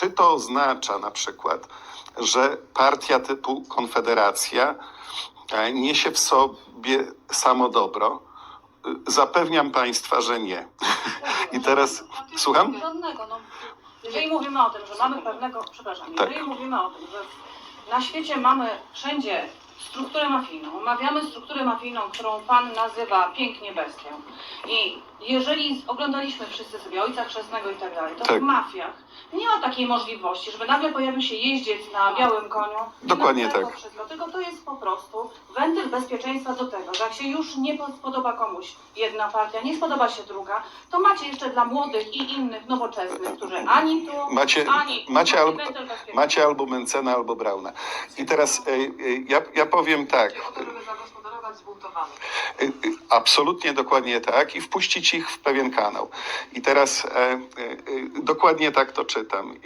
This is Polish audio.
czy to oznacza na przykład, że partia typu Konfederacja e, niesie w sobie samo dobro? Y, Zapewniam Państwa, że nie. I teraz słucham? No. Jeżeli mówimy o tym, że mamy pewnego, przepraszam, Tak. jeżeli mówimy o tym, że na świecie mamy wszędzie strukturę mafijną, omawiamy strukturę mafijną, którą Pan nazywa pięknie bestią i jeżeli oglądaliśmy wszyscy sobie Ojca Chrzestnego i tak dalej, to Tak. w mafiach nie ma takiej możliwości, żeby nagle pojawił się jeździec na białym koniu. Dokładnie tak. Wszystko. Tylko to jest po prostu wentyl bezpieczeństwa do tego, że jak się już nie spodoba komuś jedna partia, nie spodoba się druga, to macie jeszcze dla młodych i innych nowoczesnych, którzy ani tu, Macie, ani macie, bezpieczeństwa. macie albo Mencena, albo Brauna. I teraz ja, ja powiem tak. Zagospodarować zbuntowanych. Y, y, Absolutnie dokładnie tak i wpuścić ich w pewien kanał. I teraz e, e, e, dokładnie tak to czytam.